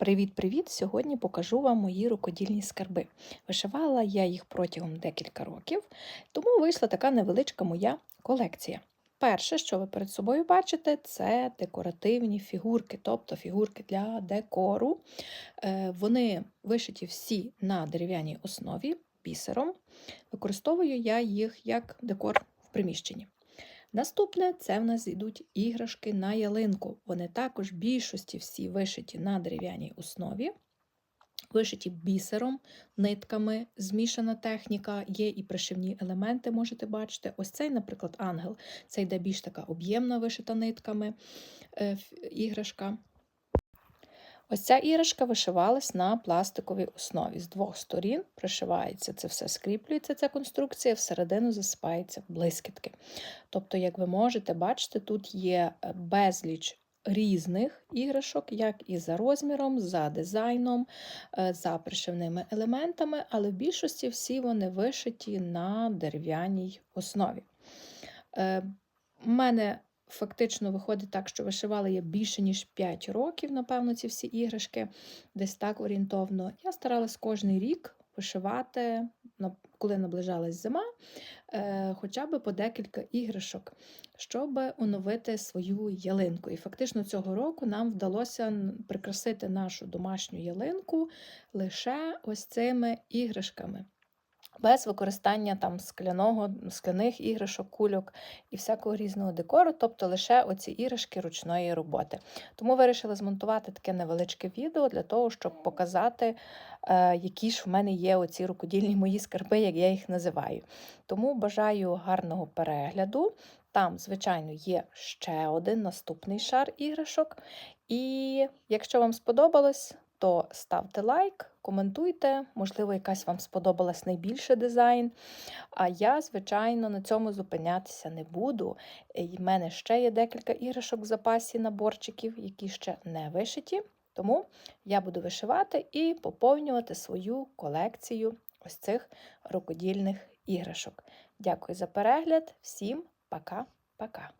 Привіт-привіт! Сьогодні покажу вам мої рукодільні скарби. Вишивала я їх протягом декілька років, тому вийшла така невеличка моя колекція. Перше, що ви перед собою бачите, це декоративні фігурки, тобто фігурки для декору. Е, Вони вишиті всі на дерев'яній основі бісером. Використовую я їх як декор в приміщенні. Наступне це в нас йдуть іграшки на ялинку. Вони також в більшості всі вишиті на дерев'яній основі, вишиті бісером, нитками, змішана техніка, є і пришивні елементи, можете бачити. Ось цей, наприклад, ангел. Це йде більш така об'ємна вишита нитками е, іграшка. Ось ця іграшка вишивалась на пластиковій основі. З двох сторін пришивається це все, скріплюється ця конструкція, всередину засипається блискітки. Тобто, як ви можете бачити, тут є е, безліч різних іграшок, як і за розміром, за дизайном, е, за пришивними елементами, але в більшості всі вони вишиті на дерев'яній основі. У мене фактично виходить так, що вишивала я більше, ніж 5 років, напевно, ці всі іграшки, десь так орієнтовно. Я старалась кожний рік вишивати, коли наближалась зима, е, хоча б по декілька іграшок, щоб оновити свою ялинку. І фактично цього року нам вдалося прикрасити нашу домашню ялинку лише ось цими іграшками без використання там скляного, скляних іграшок, кульок і всякого різного декору, тобто лише оці іграшки ручної роботи. Тому вирішила змонтувати таке невеличке відео для того, щоб показати, е, які ж в мене є оці рукодільні мої скарби, як я їх називаю. Тому бажаю гарного перегляду. Там, звичайно, є ще один наступний шар іграшок. І якщо вам сподобалось, то ставте лайк, коментуйте, можливо, якась вам сподобалась найбільше дизайн. А я, звичайно, на цьому зупинятися не буду. В мене ще є декілька іграшок в запасі наборчиків, які ще не вишиті. Тому я буду вишивати і поповнювати свою колекцію ось цих рукодільних іграшок. Дякую за перегляд, всім пока-пока!